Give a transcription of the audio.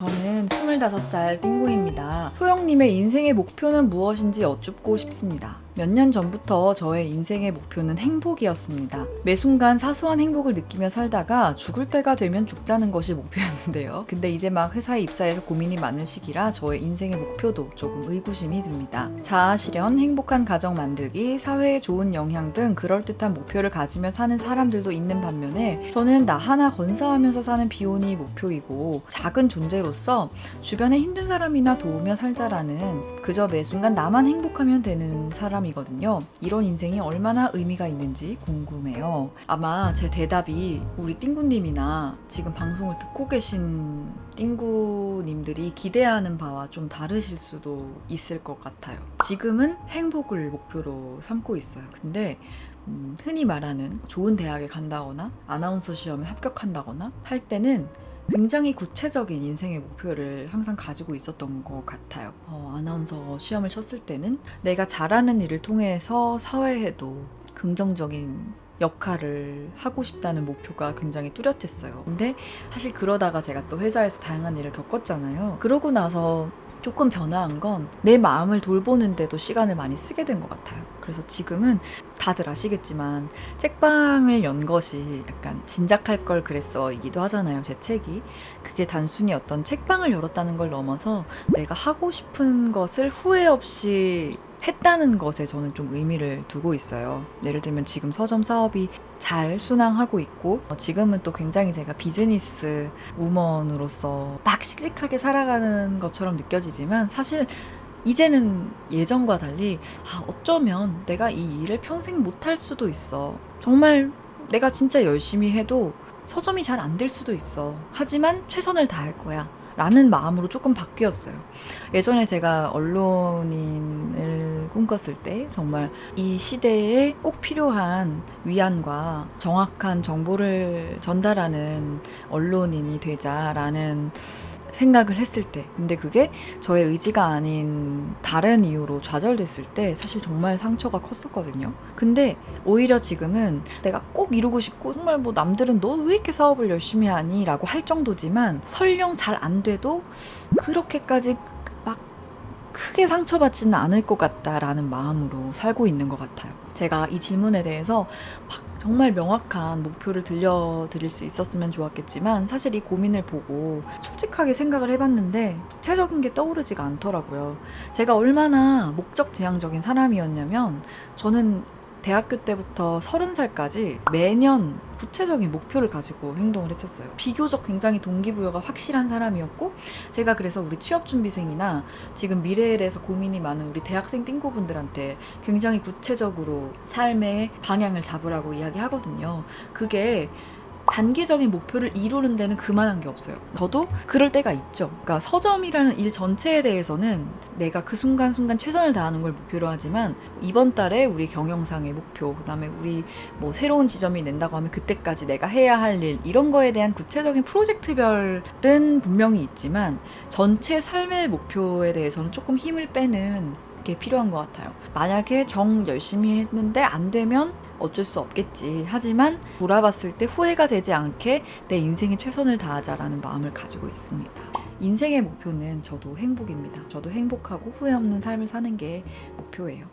저는 25살 띵구입니다. 소영님의 인생의 목표는 무엇인지 여쭙고 싶습니다. 몇 년 전부터 저의 인생의 목표는 행복이었습니다. 매 순간 사소한 행복을 느끼며 살다가 죽을 때가 되면 죽자는 것이 목표였는데요. 근데 이제 막 회사에 입사해서 고민이 많은 시기라 저의 인생의 목표도 조금 의구심이 듭니다. 자아 실현, 행복한 가정 만들기, 사회에 좋은 영향 등 그럴듯한 목표를 가지며 사는 사람들도 있는 반면에 저는 나 하나 건사하면서 사는 비혼이 목표이고 작은 존재로서 주변에 힘든 사람이나 도우며 살자라는 그저 매 순간 나만 행복하면 되는 사람이 거든요. 이런 인생이 얼마나 의미가 있는지 궁금해요. 아마 제 대답이 우리 띵구님이나 지금 방송을 듣고 계신 띵구님들이 기대하는 바와 좀 다르실 수도 있을 것 같아요. 지금은 행복을 목표로 삼고 있어요. 근데 음, 흔히 말하는 좋은 대학에 간다거나 아나운서 시험에 합격한다거나 할 때는 굉장히 구체적인 인생의 목표를 항상 가지고 있었던 것 같아요. 어, 아나운서 시험을 쳤을 때는 내가 잘하는 일을 통해서 사회에도 긍정적인 역할을 하고 싶다는 목표가 굉장히 뚜렷했어요. 근데 사실 그러다가 제가 또 회사에서 다양한 일을 겪었잖아요. 그러고 나서 조금 변화한 건 내 마음을 돌보는데도 시간을 많이 쓰게 된 것 같아요. 그래서 지금은 다들 아시겠지만 책방을 연 것이 약간 진작할 걸 그랬어이기도 하잖아요. 제 책이 그게 단순히 어떤 책방을 열었다는 걸 넘어서 내가 하고 싶은 것을 후회 없이 했다는 것에 저는 좀 의미를 두고 있어요. 예를 들면 지금 서점 사업이 잘 순항하고 있고 어, 지금은 또 굉장히 제가 비즈니스 우먼으로서 막 씩씩하게 살아가는 것처럼 느껴지지만 사실 이제는 예전과 달리 아, 어쩌면 내가 이 일을 평생 못할 수도 있어. 정말 내가 진짜 열심히 해도 서점이 잘 안 될 수도 있어. 하지만 최선을 다할 거야. 라는 마음으로 조금 바뀌었어요. 예전에 제가 언론인을 꿈꿨을 때 정말 이 시대에 꼭 필요한 위안과 정확한 정보를 전달하는 언론인이 되자라는 생각을 했을 때. 근데 그게 저의 의지가 아닌 다른 이유로 좌절됐을 때 사실 정말 상처가 컸었거든요. 근데 오히려 지금은 내가 꼭 이루고 싶고 정말 뭐 남들은 너 왜 이렇게 사업을 열심히 하니? 라고 할 정도지만 설령 잘 안 돼도 그렇게까지 막 크게 상처받지는 않을 것 같다라는 마음으로 살고 있는 것 같아요. 제가 이 질문에 대해서 막 정말 명확한 목표를 들려드릴 수 있었으면 좋았겠지만 사실 이 고민을 보고 솔직하게 생각을 해봤는데 구체적인 게 떠오르지가 않더라고요. 제가 얼마나 목적 지향적인 사람이었냐면 저는 대학교 때부터 서른 살까지 매년 구체적인 목표를 가지고 행동을 했었어요. 비교적 굉장히 동기부여가 확실한 사람이었고, 제가 그래서 우리 취업준비생이나 지금 미래에 대해서 고민이 많은 우리 대학생 띵고분들한테 굉장히 구체적으로 삶의 방향을 잡으라고 이야기하거든요. 그게 단기적인 목표를 이루는 데는 그만한 게 없어요. 저도 그럴 때가 있죠. 그러니까 서점이라는 일 전체에 대해서는 내가 그 순간순간 최선을 다하는 걸 목표로 하지만 이번 달에 우리 경영상의 목표, 그다음에 우리 뭐 새로운 지점이 낸다고 하면 그때까지 내가 해야 할 일 이런 거에 대한 구체적인 프로젝트별은 분명히 있지만 전체 삶의 목표에 대해서는 조금 힘을 빼는 게 필요한 것 같아요. 만약에 정 열심히 했는데 안 되면 어쩔 수 없겠지. 하지만 돌아봤을 때 후회가 되지 않게 내 인생에 최선을 다하자라는 마음을 가지고 있습니다. 인생의 목표는 저도 행복입니다. 저도 행복하고 후회 없는 삶을 사는 게 목표예요.